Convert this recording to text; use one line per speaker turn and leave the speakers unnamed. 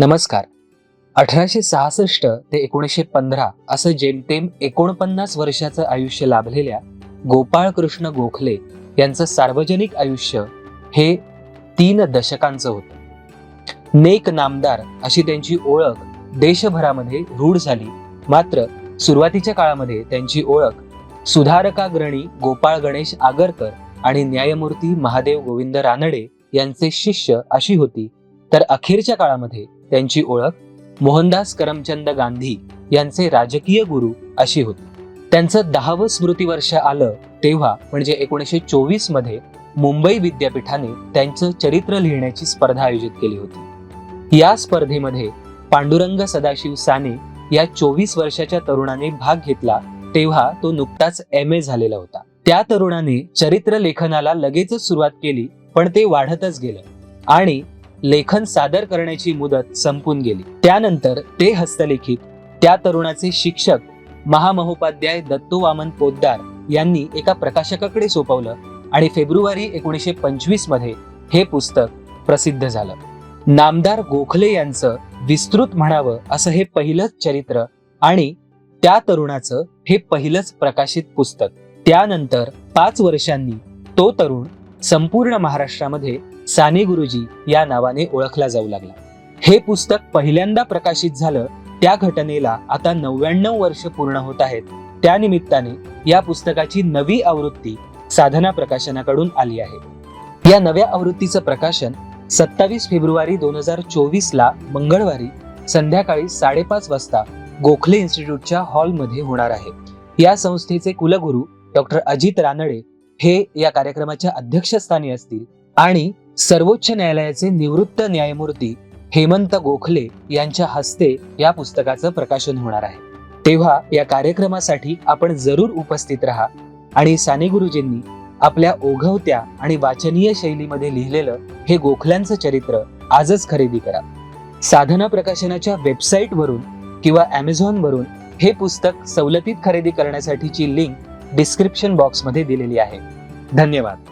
नमस्कार. अठराशे सहासष्ट ते एकोणीसशे पंधरा असं जेमतेम एकोणपन्नास वर्षाचं आयुष्य लाभलेल्या गोपाळ कृष्ण गोखले यांचं सार्वजनिक आयुष्य हे तीन दशकांचं होतं. नेक नामदार अशी त्यांची ओळख देशभरामध्ये रूढ झाली. मात्र सुरुवातीच्या काळामध्ये त्यांची ओळख सुधारकाग्रणी गोपाळ गणेश आगरकर आणि न्यायमूर्ती महादेव गोविंद रानडे यांचे शिष्य अशी होती. तर अखेरच्या काळामध्ये त्यांची ओळख मोहनदास करमचंद गांधी यांचे राजकीय गुरु अशी होती. त्यांचं दहावं स्मृती वर्ष आलं तेव्हा म्हणजे एकोणीसशे चोवीसमध्ये मुंबई विद्यापीठाने त्यांचं चरित्र लिहिण्याची स्पर्धा आयोजित केली होती. या स्पर्धेमध्ये पांडुरंग सदाशिव साने या चोवीस वर्षाच्या तरुणाने भाग घेतला तेव्हा तो नुकताच एम ए झालेला होता. त्या तरुणाने चरित्र लेखनाला लगेचच सुरुवात केली पण ते वाढतच गेलं. आणि लेखन सादर करण्याची मुदत संपून गेली. त्यानंतर ते हस्तलिखित. त्या तरुणाचे शिक्षक महामहोपाध्याय दत्तोवामन पोद्दार यांनी एका प्रकाशकाकडे सोपवलं आणि फेब्रुवारी एकोणीसशे पंचवीसमध्ये हे पुस्तक प्रसिद्ध झालं. नामदार गोखले यांचं विस्तृत म्हणावं असं हे पहिलंच चरित्र आणि त्या तरुणाचं हे पहिलंच प्रकाशित पुस्तक. त्यानंतर पाच वर्षांनी तो तरुण संपूर्ण महाराष्ट्रामध्ये साने गुरुजी या नावाने ओळखला जाऊ लागला. हे पुस्तक पहिल्यांदा प्रकाशित झालं त्या घटनेला आता नव्याण्णव वर्ष पूर्ण होत आहेत. त्या निमित्ताने या पुस्तकाची नवी आवृत्ती साधना प्रकाशनाकडून आली आहे. या नव्या आवृत्तीचं प्रकाशन सत्तावीस फेब्रुवारी दोन हजार चोवीस ला मंगळवारी संध्याकाळी साडेपाच वाजता गोखले इन्स्टिट्यूटच्या हॉलमध्ये होणार आहे. या संस्थेचे कुलगुरू डॉक्टर अजित रानडे हे या कार्यक्रमाच्या अध्यक्षस्थानी असतील आणि सर्वोच्च न्यायालयाचे निवृत्त न्यायमूर्ती हेमंत गोखले यांच्या हस्ते या पुस्तकाचं प्रकाशन होणार आहे. तेव्हा या कार्यक्रमासाठी आपण जरूर उपस्थित राहा आणि साने गुरुजींनी आपल्या ओघवत्या आणि वाचनीय शैलीमध्ये लिहिलेलं हे गोखल्यांचं चरित्र आजच खरेदी करा. साधना प्रकाशनाच्या वेबसाईटवरून किंवा ॲमेझॉनवरून हे पुस्तक सवलतीत खरेदी करण्यासाठीची लिंक डिस्क्रिप्शन बॉक्समध्ये दिलेली आहे. धन्यवाद.